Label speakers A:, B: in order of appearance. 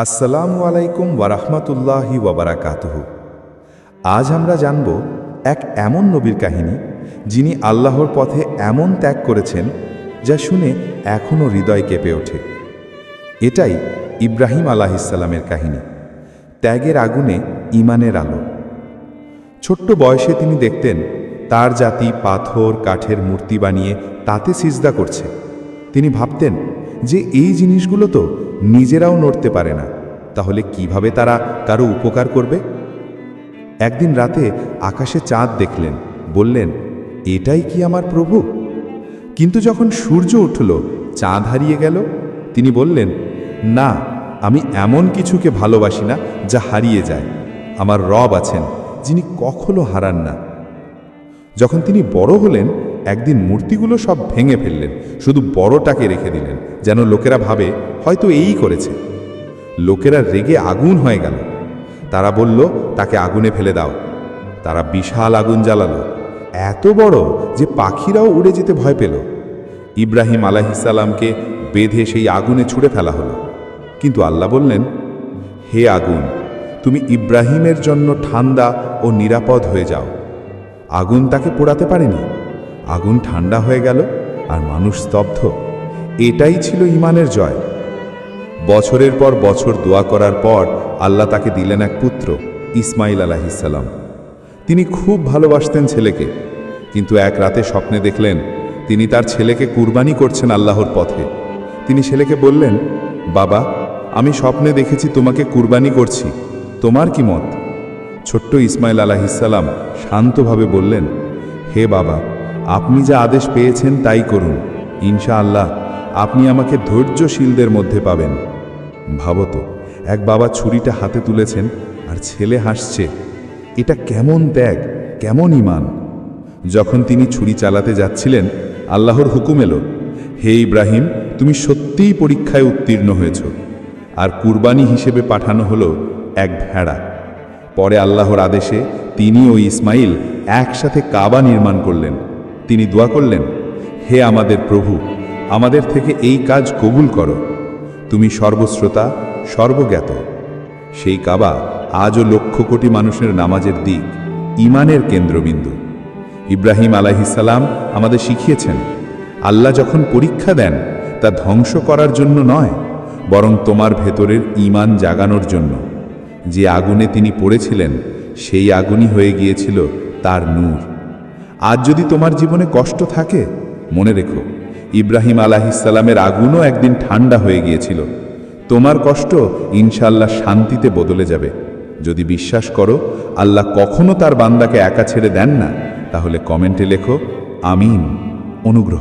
A: আসসালামু আলাইকুম ওয়ারাহমাতুল্লাহি ওয়াবারাকাতুহ আজ আমরা জানব এক এমন নবীর কাহিনী যিনি আল্লাহর পথে এমন ত্যাগ করেছেন যা শুনে এখনও হৃদয় কেঁপে ওঠে। এটাই ইব্রাহিম আলাহিসাল্লামের কাহিনী। ত্যাগের আগুনে ইমানের আলো। ছোট্ট বয়সে তিনি দেখতেন তার জাতি পাথর, কাঠের মূর্তি বানিয়ে তাতে সিজদা করছে। তিনি ভাবতেন যে এই জিনিসগুলো তো নিজেরাও নড়তে পারে না। তাহলে কীভাবে তারা কারও উপকার করবে? একদিন রাতে আকাশে চাঁদ দেখলেন, বললেন, এটাই কি আমার প্রভু? কিন্তু যখন সূর্য উঠল, চাঁদ হারিয়ে গেল, তিনি বললেন, না, আমি এমন কিছুকে ভালোবাসি না যা হারিয়ে যায়। আমার রব আছেন, যিনি কখনো হারান না। যখন তিনি বড় হলেন একদিন মূর্তিগুলো সব ভেঙে ফেললেন, শুধু বড়টাকে রেখে দিলেন, যেন লোকেরা ভাবে, হয়তো এই করেছে। লোকেরা রেগে আগুন হয়ে গেল। তারা বলল, তাকে আগুনে ফেলে দাও। তারা বিশাল আগুন জ্বালালো, এত বড় যে পাখিরাও উড়ে যেতে ভয় পেল। ইব্রাহিম আলাহিসাল্লামকে বেঁধে সেই আগুনে ছুঁড়ে ফেলা হলো। কিন্তু আল্লাহ বললেন, হে আগুন, তুমি ইব্রাহিমের জন্য ঠান্ডা ও নিরাপদ হয়ে যাও। আগুন তাকে পোড়াতে পারেনি? আগুন ঠান্ডা হয়ে গেল আর মানুষ স্তব্ধ। এটাই ছিল ইমানের জয়। বছরের পর বছর দোয়া করার পর আল্লাহ তাকে দিলেন এক পুত্র, ইসমাইল আলাহিসাল্লাম তিনি খুব ভালোবাসতেন ছেলেকে, কিন্তু এক রাতে স্বপ্নে দেখলেন তিনি তার ছেলেকে কুরবানি করছেন আল্লাহর পথে। তিনি ছেলেকে বললেন, বাবা, আমি স্বপ্নে দেখেছি তোমাকে কুরবানি করছি, তোমার কি মত? ছোট্ট ইসমাইল আলাহিসাল্লাম শান্তভাবে বললেন, হে বাবা আপনি যা আদেশ পেয়েছেন তাই করুন। ইনশা আল্লাহ আপনি আমাকে ধৈর্যশীলদের মধ্যে পাবেন। ভাবত এক বাবা ছুরিটা হাতে তুলেছেন আর ছেলে হাসছে। এটা কেমন ত্যাগ, কেমন ইমান যখন তিনি ছুরি চালাতে যাচ্ছিলেন, আল্লাহর হুকুম এলো, হে ইব্রাহিম, তুমি সত্যিই পরীক্ষায় উত্তীর্ণ হয়েছ। আর কুরবানি হিসেবে পাঠানো হলো এক ভেড়া। পরে আল্লাহর আদেশে তিনি ও ইসমাইল একসাথে কাবা নির্মাণ করলেন। তিনি দোয়া করলেন, হে আমাদের প্রভু, আমাদের থেকে এই কাজ কবুল করো। তুমি সর্বশ্রোতা, সর্বজ্ঞাত। সেই কাবা আজও লক্ষ কোটি মানুষের নামাজের দিক ইমানের কেন্দ্রবিন্দু। ইব্রাহিম আলাহিসাল্লাম আমাদের শিখিয়েছেন, আল্লাহ যখন পরীক্ষা দেন, তা ধ্বংস করার জন্য নয়, বরং তোমার ভেতরের ইমান জাগানোর জন্য। যে আগুনে তিনি পড়েছিলেন, সেই আগুনই হয়ে গিয়েছিল তার নূর। আজ যদি তোমার জীবনে কষ্ট থাকে, মনে রেখো, ইব্রাহিম আলাহিসাল্লামের আগুনও একদিন ঠান্ডা হয়ে গিয়েছিল। তোমার কষ্ট ইনশাল্লাহ শান্তিতে বদলে যাবে। যদি বিশ্বাস করো, আল্লাহ কখনো তার বান্দাকে একা ছেড়ে দেন না, তাহলে কমেন্টে লেখো, আমিন, অনুগ্রহ।